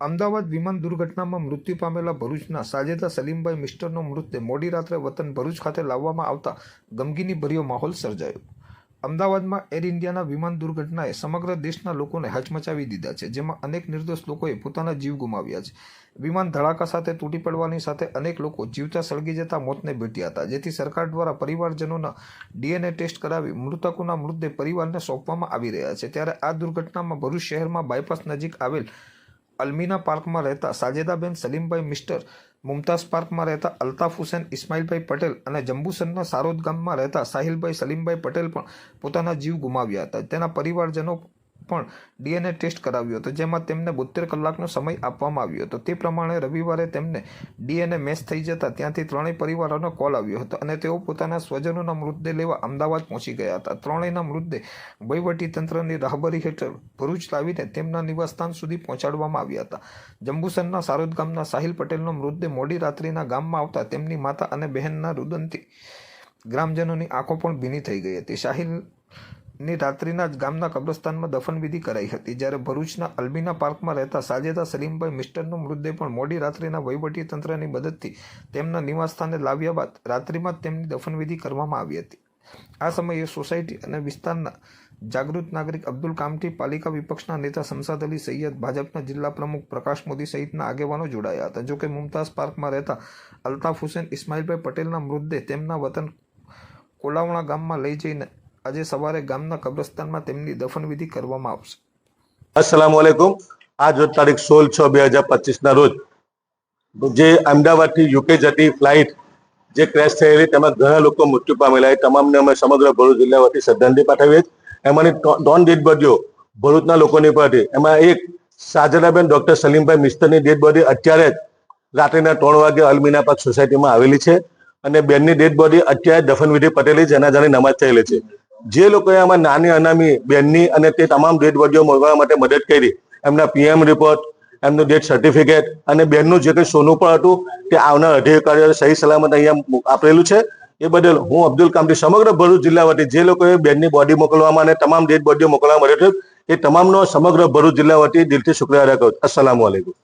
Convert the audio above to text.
અમદાવાદ વિમાન દુર્ઘટનામાં મૃત્યુ પામેલા ભરૂચના સાજેદા સલીમભાઈ મિસ્ટરનો મૃતદેહ મોડી રાત્રે વતન ભરૂચ ખાતે લાવવામાં આવતા ગમગીની ભર્યો માહોલ સર્જાયો. અમદાવાદમાં એર ઇન્ડિયાના વિમાન દુર્ઘટનાએ સમગ્ર દેશના લોકોને હચમચાવી દીધા છે, જેમાં અનેક નિર્દોષ લોકોએ પોતાના જીવ ગુમાવ્યા છે. વિમાન ધડાકા સાથે તૂટી પડવાની સાથે અનેક લોકો જીવતા સળગી જતા મોતને ભેટ્યા હતા, જેથી સરકાર દ્વારા પરિવારજનોના ડીએનએ ટેસ્ટ કરાવી મૃતકોના મૃતદેહ પરિવારને સોંપવામાં આવી રહ્યા છે. ત્યારે આ દુર્ઘટનામાં ભરૂચ શહેરમાં બાયપાસ નજીક આવેલ અલ્મીના પાર્કમાં રહેતા સાજેદાબેન, સલીમભાઈ, મિસ્ટર મુમતાઝ પાર્કમાં રહેતા અલ્તાફ હુસેન, ઇસ્માઇલભાઈ પટેલ અને જંબુસરના સારોદ ગામમાં રહેતા સાહિલભાઈ, સલીમભાઈ પટેલ પણ પોતાના જીવ ગુમાવ્યા હતા. તેના પરિવારજનો પણ ડીએનએ ટેસ્ટ કરાવ્યો હતો, જેમાં તેમને બોતેર કલાકનો સમય આપવામાં આવ્યો હતો. તે પ્રમાણે રવિવારે તેમને ડીએનએ મેચ થઈ જતા ત્યાંથી ત્રણેય પરિવારોનો કોલ આવ્યો હતો અને તેઓ પોતાના સ્વજનોના મૃતદેહ લેવા અમદાવાદ પહોંચી ગયા હતા. ત્રણેયના મૃતદેહ વહીવટીતંત્રની રાહબરી હેઠળ ભરૂચ લાવીને તેમના નિવાસસ્થાન સુધી પહોંચાડવામાં આવ્યા હતા. જંબુસરના સારોદ ગામના સાહિલ પટેલનો મૃતદેહ મોડી રાત્રિના ગામમાં આવતા તેમની માતા અને બહેનના રુદનથી ગ્રામજનોની આંખો પણ ભીની થઈ ગઈ હતી. સાહિલની રાત્રિના જ ગામના કબ્રસ્તાનમાં દફનવિધિ કરાઈ હતી. જ્યારે ભરૂચના અલ્બીના પાર્કમાં રહેતા સાજેદા સલીમભાઈ મિસ્ટરનો મૃતદેહ પણ મોડી રાત્રિના વહીવટી તંત્રની મદદથી તેમના નિવાસસ્થાને લાવ્યા બાદ રાત્રિમાં તેમની દફનવિધિ કરવામાં આવી હતી. આ સમયે સોસાયટી અને વિસ્તારના જાગૃત નાગરિક અબ્દુલ કામઠી પાલિકા વિપક્ષના નેતા શમસાદ અલી સૈયદ, ભાજપના જિલ્લા પ્રમુખ પ્રકાશ મોદી સહિતના આગેવાનો જોડાયા હતા. જોકે મુમતાઝ પાર્કમાં રહેતા અલ્તાફ હુસેન ઇસ્માઇલભાઈ પટેલના મૃતદેહ તેમના વતન કોલાવણા ગામમાં લઈ જઈને આજે સવારે ગામના કબ્રસ્તાનમાં તેમની દફનવિધિ કરવામાં આવશે. અસલામ વાલેકુમ આજ રોજ તારીખ સોળ છ બે હજાર પચીસના રોજ જે અમદાવાદથી યુકે જતી ફ્લાઇટ જે ક્રેશ થયેલી તેમાં ઘણા લોકો મૃત્યુ પામેલા એ તમામને અમે સમગ્ર ભરૂચ જિલ્લા વતી શ્રદ્ધાંજલિ પાઠવીએ. એમાંની ત્રણ ડેડ બોડીઓ ભરૂચના લોકોની પર એમાં એક સાજરાબેન ડોક્ટર સલીમભાઈ મિસ્તરની ડેડ બોડી અત્યારે જ રાત્રિના ત્રણ વાગે અલમીના પાક સોસાયટીમાં આવેલી છે અને બેનની ડેડ બોડી અત્યારે દફનવિધિ પટેલી જનાજાની નમાજ થયેલી છે. જે લોકોએ આમાં નાની અનામી બેનની અને તે તમામ ડેડ બોડીઓ મળવા માટે મદદ કરી, એમના પીએમ રિપોર્ટ એમનું ડેથ સર્ટિફિકેટ અને બેનનું જે કંઈ સોનું પણ હતું, તે આવનાર અધિકારીઓ સહી સલામત અહીંયા આપેલું છે. એ બદલ હું અબ્દુલ કામથી સમગ્ર ભરૂચ જિલ્લા વતી જે લોકોએ બેનની બોડી મોકલવામાં અને તમામ ડેડ બોડીઓ મોકલવામાં આવ્યો એ તમામનો સમગ્ર ભરૂચ જિલ્લા વતી દિલથી શુક્રિયા અદા કરું અસલામ વાલેકુમ